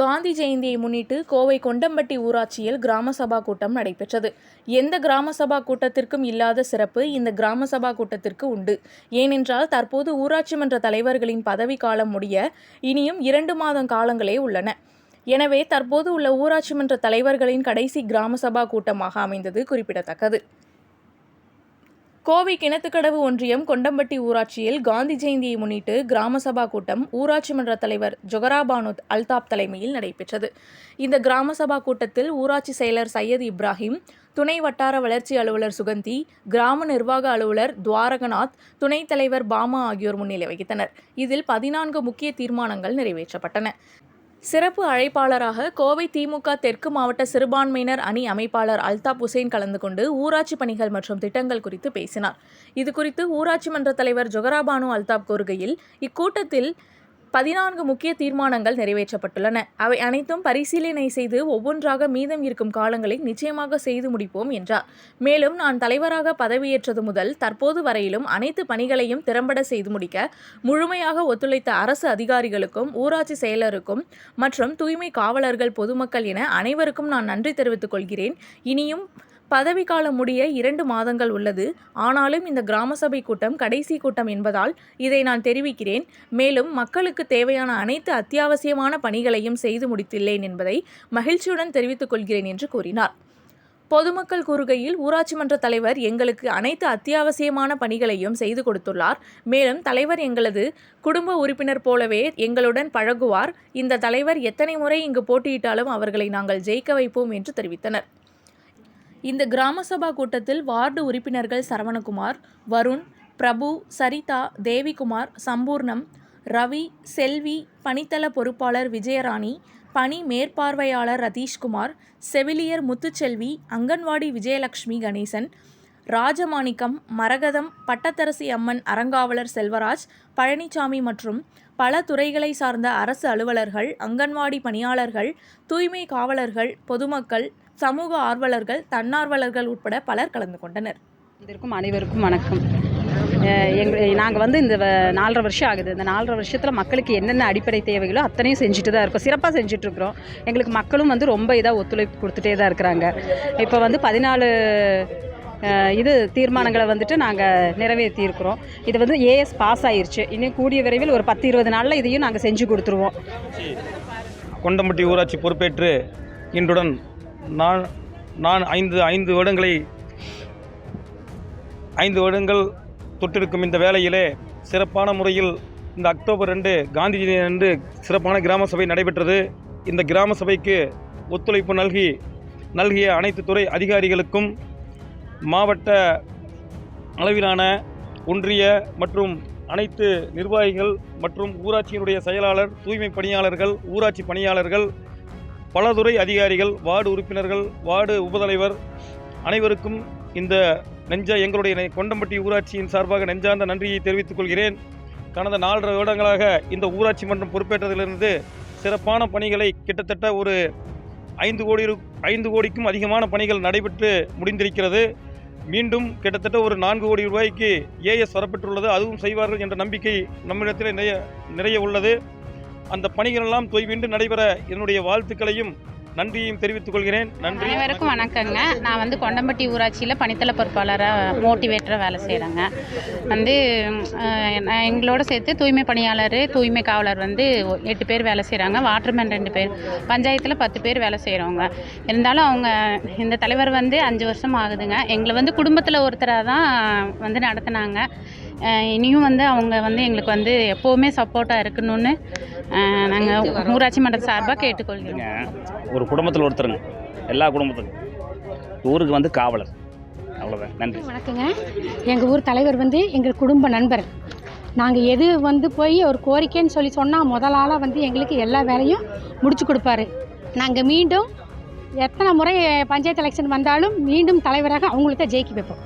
காந்தி ஜெயந்தியை முன்னிட்டு கோவை கொண்டம்பட்டி ஊராட்சியில் கிராம சபா கூட்டம் நடைபெற்றது. எந்த கிராம சபா கூட்டத்திற்கும் இல்லாத சிறப்பு இந்த கிராம சபா கூட்டத்திற்கு உண்டு. ஏனென்றால் தற்போது ஊராட்சி மன்ற தலைவர்களின் பதவி காலம் முடிய இனியும் இரண்டு மாதம் காலங்களே உள்ளன. எனவே தற்போது உள்ள ஊராட்சி மன்ற தலைவர்களின் கடைசி கிராம சபா கூட்டமாக அமைந்தது குறிப்பிடத்தக்கது. கோவை கிணத்துக்கடவு ஒன்றியம் கொண்டம்பட்டி ஊராட்சியில் காந்தி ஜெயந்தியை முன்னிட்டு கிராம சபா கூட்டம் ஊராட்சி மன்ற தலைவர் ஜொகராபானுத் அல்தாப் தலைமையில் நடைபெற்றது. இந்த கிராம சபா கூட்டத்தில் ஊராட்சி செயலர் சையத் இப்ராஹிம் துணை வட்டார வளர்ச்சி அலுவலர் சுகந்தி கிராம நிர்வாக அலுவலர் துவாரகநாத் துணைத் தலைவர் பாமா ஆகியோர் முன்னிலை வகித்தனர். இதில் பதினான்கு முக்கிய தீர்மானங்கள் நிறைவேற்றப்பட்டன. சிறப்பு அழைப்பாளராக கோவை திமுக தெற்கு மாவட்ட சிறுபான்மையினர் அணி அமைப்பாளர் அல்தாப் உசேன் கலந்து கொண்டு ஊராட்சி பணிகள் மற்றும் திட்டங்கள் குறித்து பேசினார். இது குறித்து ஊராட்சி மன்ற தலைவர் ஜொகராபானு அல்தாப் கூறுகையில் இக்கூட்டத்தில் பதினான்கு முக்கிய தீர்மானங்கள் நிறைவேற்றப்பட்டுள்ளன. அவை அனைத்தும் பரிசீலனை செய்து ஒவ்வொன்றாக மீதம் இருக்கும் காலங்களை நிச்சயமாக செய்து முடிப்போம் என்றார். மேலும் நான் தலைவராக பதவியேற்றது முதல் தற்போது வரையிலும் அனைத்து பணிகளையும் திறம்பட செய்து முடிக்க முழுமையாக ஒத்துழைத்த அரசு அதிகாரிகளுக்கும் ஊராட்சி செயலருக்கும் மற்றும் தூய்மை காவலர்கள் பொதுமக்கள் என அனைவருக்கும் நான் நன்றி தெரிவித்துக் கொள்கிறேன். இனியும் பதவிக்காலம் முடிய இரண்டு மாதங்கள் உள்ளது. ஆனாலும் இந்த கிராம சபை கூட்டம் கடைசி கூட்டம் என்பதால் இதை நான் தெரிவிக்கிறேன். மேலும் மக்களுக்கு தேவையான அனைத்து அத்தியாவசியமான பணிகளையும் செய்து முடித்துள்ளேன் என்பதை மகிழ்ச்சியுடன் தெரிவித்துக் கொள்கிறேன் என்று கூறினார். பொதுமக்கள் கூறுகையில் ஊராட்சி மன்ற தலைவர் எங்களுக்கு அனைத்து அத்தியாவசியமான பணிகளையும் செய்து கொடுத்துள்ளார். மேலும் தலைவர் எங்களது குடும்ப உறுப்பினர் போலவே எங்களுடன் பழகுவார். இந்த தலைவர் எத்தனை முறை இங்கு போட்டியிட்டாலும் அவர்களை நாங்கள் ஜெயிக்க வைப்போம் என்று தெரிவித்தனர். இந்த கிராம சபா கூட்டத்தில் வார்டு உறுப்பினர்கள் சரவணகுமார் வருண் பிரபு சரிதா தேவிகுமார் சம்பூர்ணம் ரவி செல்வி பணித்தள பொறுப்பாளர் விஜயராணி பணி மேற்பார்வையாளர் ரதீஷ்குமார் செவிலியர் முத்துச்செல்வி அங்கன்வாடி விஜயலட்சுமி கணேசன் ராஜமாணிக்கம் மரகதம் பட்டத்தரசி அம்மன் அறங்காவலர் செல்வராஜ் பழனிசாமி மற்றும் பல துறைகளை சார்ந்த அரசு அலுவலர்கள் அங்கன்வாடி பணியாளர்கள் தூய்மை காவலர்கள் பொதுமக்கள் சமூக ஆர்வலர்கள் தன்னார்வலர்கள் உட்பட பலர் கலந்து கொண்டனர். இதற்கும் அனைவருக்கும் வணக்கம். எங்கள் எங்க நாங்கள் வந்து இந்த வ- நாலரை வருஷம் ஆகுது. இந்த நாலரை வருஷத்தில் மக்களுக்கு என்னென்ன அடிப்படை தேவைகளோ அத்தனையும் செஞ்சுட்டு தான் இருக்கோம். சிறப்பாக செஞ்சுட்ருக்குறோம் எங்களுக்கு மக்களும் வந்து ரொம்ப இதாக ஒத்துழைப்பு கொடுத்துட்டே தான் இருக்கிறாங்க. இப்போ வந்து பதினாலு இது தீர்மானங்களை வந்துட்டு நாங்கள் நிறைவேற்றியிருக்கிறோம் இது வந்து ஏஎஸ் பாஸ் ஆயிருச்சு. இன்னும் கூடிய விரைவில் ஒரு பத்து இருபது நாளில் இதையும் நாங்கள் செஞ்சு கொடுத்துருவோம். கொண்டம்பட்டி ஊராட்சி பொறுப்பேற்று இன்றுடன் நான் நான் ஐந்து ஐந்து வருடங்களை ஐந்து வருடங்கள் தொட்டிருக்கும் இந்த வேளையிலே சிறப்பான முறையில் இந்த அக்டோபர் ரெண்டு காந்தி அன்று சிறப்பான கிராம சபை நடைபெற்றது. இந்த கிராம சபைக்கு ஒத்துழைப்பு நல்கி நல்கிய அனைத்து துறை அதிகாரிகளுக்கும் மாவட்ட அளவிலான ஒன்றிய மற்றும் அனைத்து நிர்வாகிகள் மற்றும் ஊராட்சியினுடைய செயலாளர் தூய்மை பணியாளர்கள் ஊராட்சி பணியாளர்கள் பலதுறை அதிகாரிகள் வார்டு உறுப்பினர்கள் வார்டு உபதலைவர் அனைவருக்கும் இந்த நெஞ்ச எங்களுடைய கொண்டம்பட்டி ஊராட்சியின் சார்பாக நெஞ்சார்ந்த நன்றியை தெரிவித்துக் கொள்கிறேன். கடந்த நாலரை வருடங்களாக இந்த ஊராட்சி மன்றம் பொறுப்பேற்றதிலிருந்து சிறப்பான பணிகளை கிட்டத்தட்ட ஒரு ஐந்து கோடி ஐந்து கோடிக்கும் அதிகமான பணிகள் நடைபெற்று முடிந்திருக்கிறது. மீண்டும் கிட்டத்தட்ட ஒரு நான்கு கோடி ரூபாய்க்கு ஏஎஸ் வரப்பெற்றுள்ளது. அதுவும் செய்வார்கள் என்ற நம்பிக்கை நம்மிடத்தில் நிறைய நிறைய உள்ளது. அந்த பணிகளெல்லாம் தொய்வின்றி நடைபெற என்னுடைய வாழ்த்துக்களையும் நன்றியும் தெரிவித்துக் கொள்கிறேன். நன்றி. அனைவருக்கும் வணக்கங்க. நான் வந்து கொண்டம்பட்டி ஊராட்சியில் பணித்தள பொறுப்பாளராக மோட்டிவேட்டராக வேலை செய்கிறேங்க வந்து நான் எங்களோட சேர்த்து தூய்மை பணியாளர் தூய்மை காவலர் வந்து எட்டு பேர் வேலை செய்கிறாங்க வாட்டர்மேன் ரெண்டு பேர். பஞ்சாயத்தில் பத்து பேர் வேலை செய்கிறவங்க இருந்தாலும் அவங்க இந்த தலைவர் வந்து அஞ்சு வருஷம் ஆகுதுங்க. எங்களை வந்து குடும்பத்தில் ஒருத்தராக தான் வந்து நடத்துனாங்க. இனியும் வந்து அவங்க வந்து எங்களுக்கு வந்து எப்போவுமே சப்போர்ட்டாக இருக்கணும்னு நாங்கள் ஊராட்சி மன்ற சார்பாக கேட்டுக்கொள்கிறோம். ஒரு குடும்பத்தில் ஒருத்தருங்க. எல்லா குடும்பத்துக்கும். ஊருக்கு வந்து காவலர். அவ்வளோதான் நன்றி. வணக்கங்க. எங்கள் ஊர் தலைவர் வந்து எங்கள் குடும்ப நண்பர். நாங்கள் எது வந்து போய் ஒரு கோரிக்கைன்னு சொல்லி சொன்னால் முதல் ஆளாக வந்து எங்களுக்கு எல்லா வேலையும் முடிச்சு கொடுப்பாரு. நாங்கள் மீண்டும் எத்தனை முறை பஞ்சாயத்து எலெக்ஷன் வந்தாலும் மீண்டும் தலைவராக அவங்களுக்கு தான் ஜெயிக்க வைப்போம்.